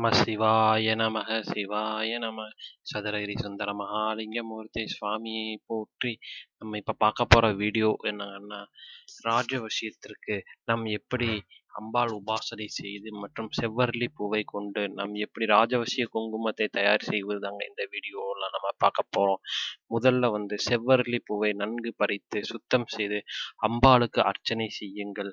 நம சிவாய நமக சிவாய நம. சதுரகிரி சுந்தர மகாலிங்கமூர்த்தி சுவாமியை போற்றி நம்ம இப்போ பார்க்க போகிற வீடியோ என்னங்கன்னா ராஜவசியத்திற்கு நம் நாம் எப்படி அம்பாள் உபாசனை செய்து மற்றும் செவ்வரளி பூவை கொண்டு நாம் எப்படி ராஜவசிய குங்குமத்தை தயார் செய்வது தாங்க இந்த வீடியோவில் நம்ம பார்க்க போகிறோம் முதல்ல வந்து செவ்வரளி பூவை நன்கு பறித்து சுத்தம் செய்து அம்பாளுக்கு அர்ச்சனை செய்யுங்கள்.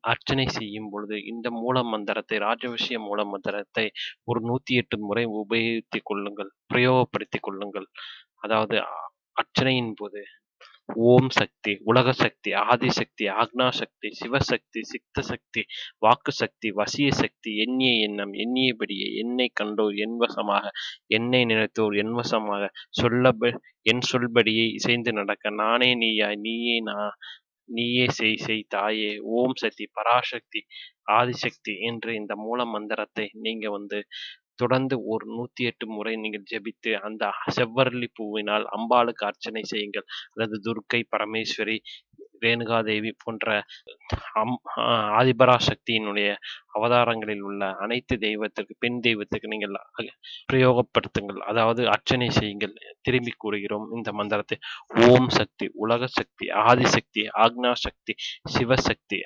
அர்ச்சனை செய்யும் பொழுது இந்த மூல மந்திரத்தை ராஜவசிய மூல மந்திரத்தை ஒரு நூற்றி எட்டு முறை உபயோகித்துக் கொள்ளுங்கள் பிரயோகப்படுத்திக் கொள்ளுங்கள். அதாவது அ- அர்ச்சனையின் போது ஓம் சக்தி உலக சக்தி ஆதிசக்தி ஆக்னா சக்தி சிவசக்தி சித்த சக்தி வாக்கு சக்தி வசிய சக்தி எண்ணிய எண்ணம் எண்ணியபடியே என்னை கண்டோர் என்வசமாக என்னை நினைத்தோர் என்வசமாக சொல்ல சொல்லப என் சொல்படியே இசைந்து நடக்க நானே நீயாய் நீயே நான் நீயே செய் செய் தாயே. ஓம் சக்தி பராசக்தி ஆதிசக்தி என்று இந்த மூல மந்திரத்தை நீங்க வந்து தொடர்ந்து ஒரு நூத்தி எட்டு முறை நீங்கள் ஜெபித்து அந்த செவ்வரளி பூவினால் அம்பாளுக்கு அர்ச்சனை செய்யுங்கள். அல்லது துர்க்கை பரமேஸ்வரி ரேணுகாதேவி போன்ற அம் ஆதிபராசக்தியினுடைய அவதாரங்களில் உள்ள அனைத்து தெய்வத்திற்கு பெண் தெய்வத்துக்கு நீங்கள் பிரயோகப்படுத்துங்கள். அதாவது அர்ச்சனை செய்யுங்கள். திரும்பி கூறுகிறோம் இந்த மந்திரத்தை. ஓம் சக்தி உலக சக்தி ஆதிசக்தி ஆக்னா சக்தி சிவசக்தி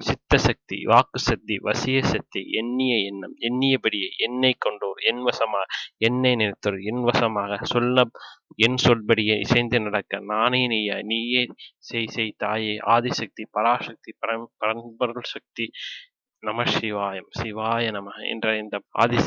சித்த சக்தி வாக்கு சக்தி வசிய சக்தி எண்ணிய எண்ணம் எண்ணியபடியே என்னை கொண்டோர் என் வசமாக என்னை நிறுத்தோர் என் வசமாக சொல்ல என் சொல்படியே இசைந்து நடக்க நானே நீயா நீயே செய் செய் தாயே ஆதிசக்தி பராசக்தி பரம் பரம்பொருள் சக்தி நம சிவாயம் சிவாய நம என்ற இந்த ஆதி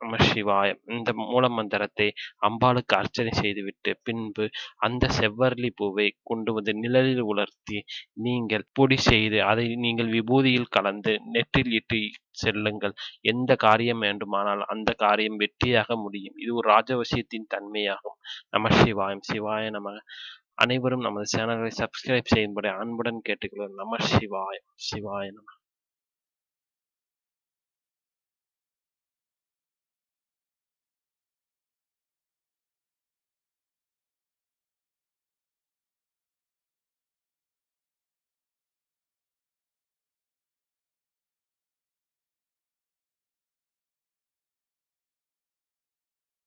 நம சிவாயம் இந்த மூல மந்திரத்தை அம்பாளுக்கு அர்ச்சனை செய்துவிட்டு பின்பு அந்த செவ்வரளி பூவை கொண்டு வந்து நிழலில் உலர்த்தி நீங்கள் பொடி செய்து அதை நீங்கள் விபூதியில் கலந்து நெற்றில் இட்டு செல்லுங்கள். எந்த காரியம் வேண்டுமானால் அந்த காரியம் வெற்றியாக முடியும். இது ஒரு ராஜவசியத்தின் தன்மையாகும். நம சிவாயம் சிவாய நம அனைவரும் நமது சேனலை சப்ஸ்கிரைப் செய்யும்படி அன்புடன் கேட்டுக்கொள்கிறேன். நம சிவாயம் சிவாய நம.